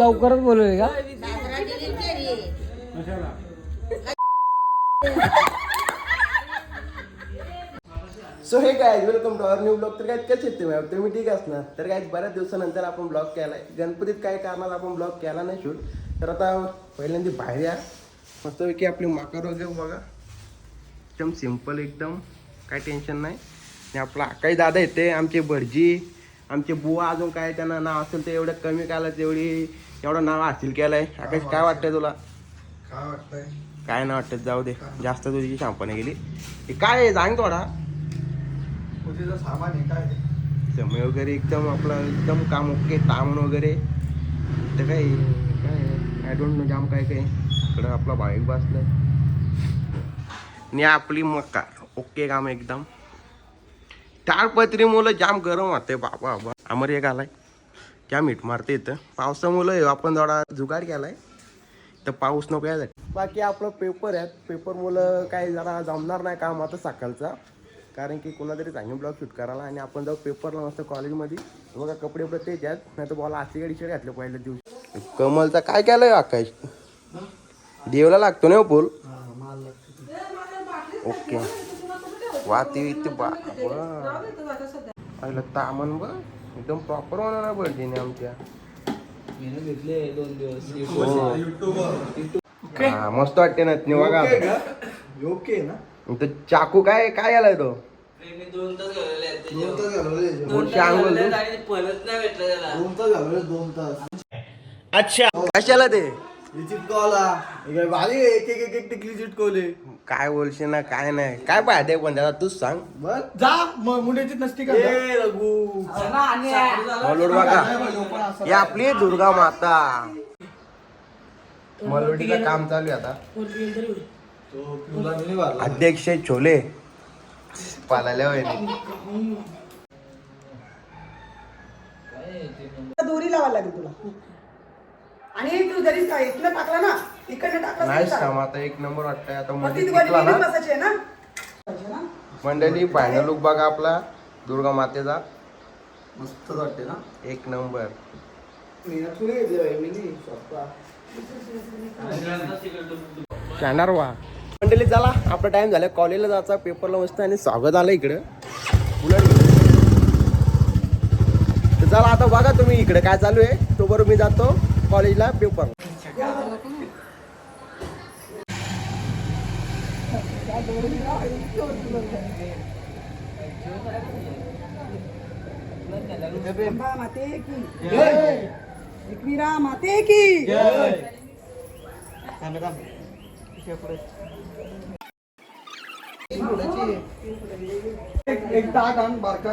लवकरच बोलवले का? सो हे काय welcome to our new blog तर काय कसे आहेत तुम्ही? तुम्ही ठीक असणार तर काय बऱ्याच दिवसानंतर आपण ब्लॉग केलाय. गणपतीत काय कारणात आपण ब्लॉग केला नाही शूट तर आता पहिल्यांदा बाहेर या. मस्तपैकी आपली माकर वगैरे बघा. एकदम सिंपल एकदम. काय टेन्शन नाही. आणि आपला काही दादा येते आमचे भटजी आमचे बुवा अजून काय त्यांना नाव असेल ते एवढं कमी काला तेवढी एवढं नाव हासिल केलंय. आकाश काय वाटतंय तुला? काय वाटतंय? काय नाही वाटत जाऊ दे. जास्त तुझी शांपणे गेली हे काय आहे? सांग थोडा. पूजेचं सामान आहे काय? समय वगैरे एकदम आपलं एकदम काम ओके तामण वगैरे. तर काय काय आय डोंट नो जाम काय काय इकडं आपला बाईक बसलाय. आणि आपली मका ओके काम एकदम? टाळपत्री मुलं जाम गरम होते बाबा बाबा. अमर एक आलाय. जाम हिट मारते इथं? पावसामुळं आपण थोडा जुगाड केलाय. तर पाऊस नको यासाठी. बाकी आपलं पेपर आहेत. पेपर मुलं काय जरा जमणार नाही काम आता सकाळचा. कारण की कोणा तरी चांगली ब्लॉग शूट करायला आणि आपण जाऊ पेपरला मस्त कॉलेजमध्ये बघा कपडे वपडे तेच आहेत. नाही तर बोला आशी गाडी शेड घातलं पहिल्या दिवशी. कमलचा काय केलंय आकाश? देवला लागतो ना हो पूल ओके. वाती इथे बा पहिलं तामन बघ. एकदम प्रॉपर होणार बर्थडे आमच्या. घेतले दोन दिवस हा, मस्त वाटते ना ते बघा योग्य का? योग्य आहे ना? तो चाकू काय काय आलाय तो? दोन तास घालवले दोन. तास. तू? अच्छा. कशाला ते? चिटकवला भारी एक एक एक टिकली चिटकवले काय बोलशील ना काय नाही. काय पाहते पण त्याला तूच सांग. जा म- मुंड्याची नसती का? ए रघु. मलोड बघा. ही आपली दुर्गा माता. मलोडीचं काम चालू आहे आता. तो पिवळा नाही भरला. अध्यक्ष छोले. पालाल्या होय दोरी लावायला लागेल तुला. आणि तू जरी इथनं टाकला ना इकडनं टाकला नाही. काम आता एक नंबर वाटतंय. आता मध्ये टिकला ना. बसायची आहे ना? पाहिजे ना? मंडळी फायनल लुक बघा आपला. दुर्गा मातेचा. मस्त वाटते ना? एक नंबर. मेहनत कुठे घेतली बाई मी नाही, स्वतः. जाणार वा मंडळी चला आपला टाइम झाला. कॉलेजला जायचा पेपरला मस्त आणि स्वागत आलं इकडं. बुलेट घेऊन. तर चला आता बघा तुम्ही इकडे काय चालू आहे. तो बरोबर मी जातो. कॉलेजला पेपर माते की एकविरा माते की एक ताट आण बारका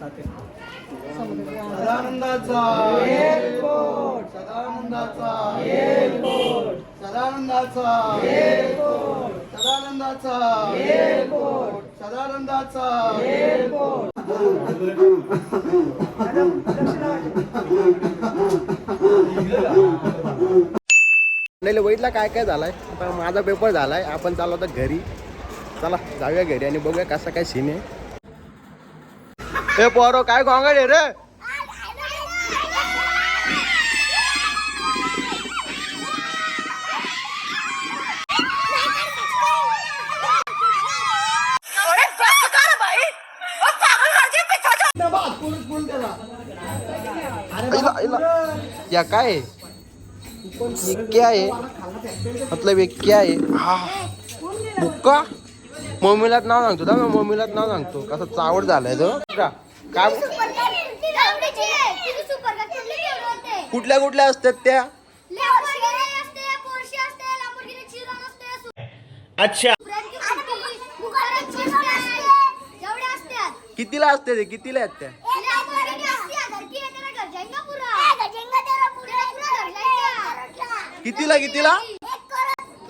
सदानंदाचा. सदानंदाचा. सदानंदाचा. वैदला काय काय झालाय? माझा पेपर झालाय. आपण चाललो आता घरी. चला जाऊया घरी आणि बघूया कसा काय सीन आहे. ए पोरो काय गोंगाड आहे रे. या काय आहे? ये क्या है मतलब ये क्या है हा. बुक्का? मम्मीलाच नाव सांगतो ना मम्मीलाच नाव सांगतो. कसं चावड झालाय तो. काय कुठल्या कुठल्या असतात त्या? अच्छा. कितीला असते ते? कितीला आहेत त्या? कितीला कितीला?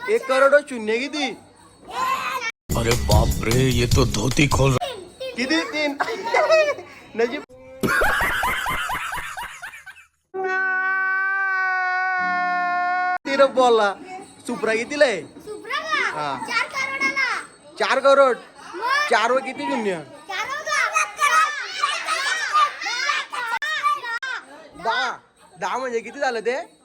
एक करोड शून्य किती? अरे बाप रे ये तो धोती खोल किती? तीन. नजीब. तीन बोलला. सुप्रा कितीला आहे? हा. चार करोड? चार वर किती शून्य? दहा. दहा म्हणजे किती झालं ते?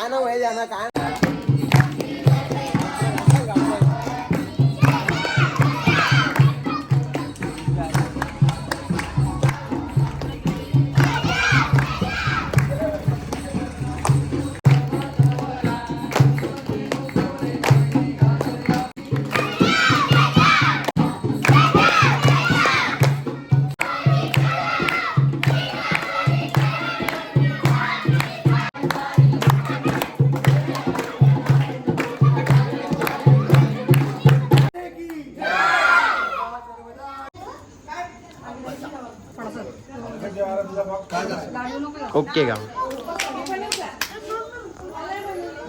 काय नाव आहे त्यांना काय ओके का?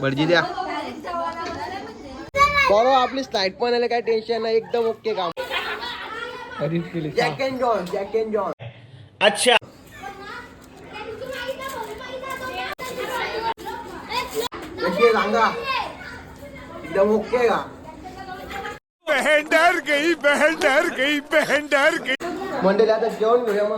भटजी द्या. बरोबर आपली स्लाइड पण आले काय टेन्शन नाही एकदम ओके काम. Jack and John Jack and John कशी आहे सांगा एकदम ओके का? बहन डर गई बहन डर गई बहन डर गई. मंडळी आता जेवण घेऊया मग.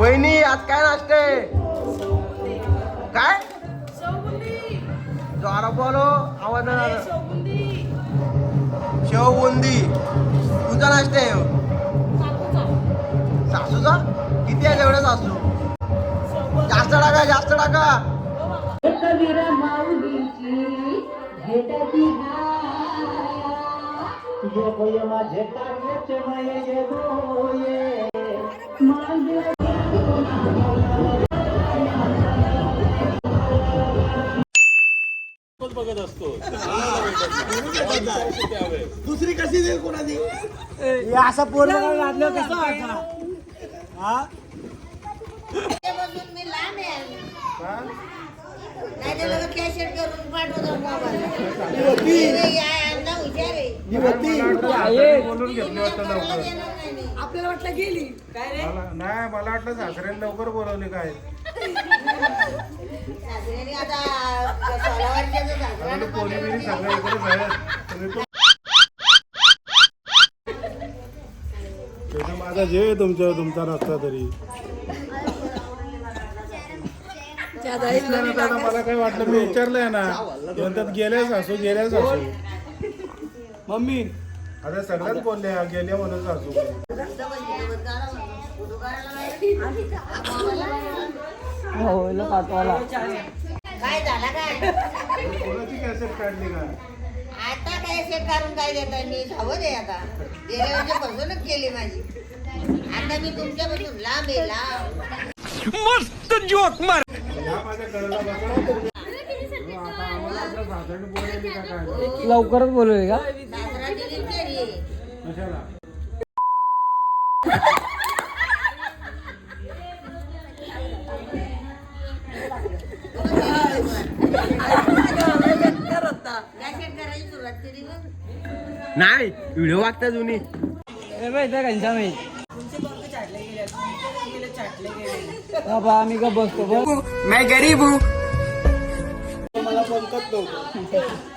वहिनी आज काय नाश्ते काय? जोरा बोलो आवाज नाही आला. शेव बुंदी तुझा नाश्ता आहे ह्यो. सासूचा. किती आहे तेवढं सासू? जास्त टाका जास्त टाका. दुसरी कशी देईल कोणाची? असा पोरगा लागलं कसं हा? मी लांब आहे. आपल्याला वाटलं गेली. काय नाही मला वाटलं सासऱ्याने लवकर बोलवले काय. माझा जे तुमच्या तुमचा नसता तरी. मला काय वाटलं मी विचारलंय ना म्हणतात गेल्याच असू गेल्याच असू मम्मी आता सगळ्यात बोलले गेल्या म्हणून असू सासू काय झाला काय? कोणाची कॅसेट काढली का? आता काय सेट काढून काय देताय मी सावध आहे आता. गेल्या वर्षी फसवणूक केली माझी. आता मी तुमच्यापासून लांब आहे लांब. या माझ्या कळला बसला आता आम्हाला आपल्या सासऱ्याने बोलवली का काय लवकरच बोलवले का? सासरा दिली आहे कशाला? करायची सुरुवात केली मग नाही व्हिडिओ वागता जुनी बाबा आम्ही का बसतो बस मैं गरीब हूँ. मला पंकत नव्हतं.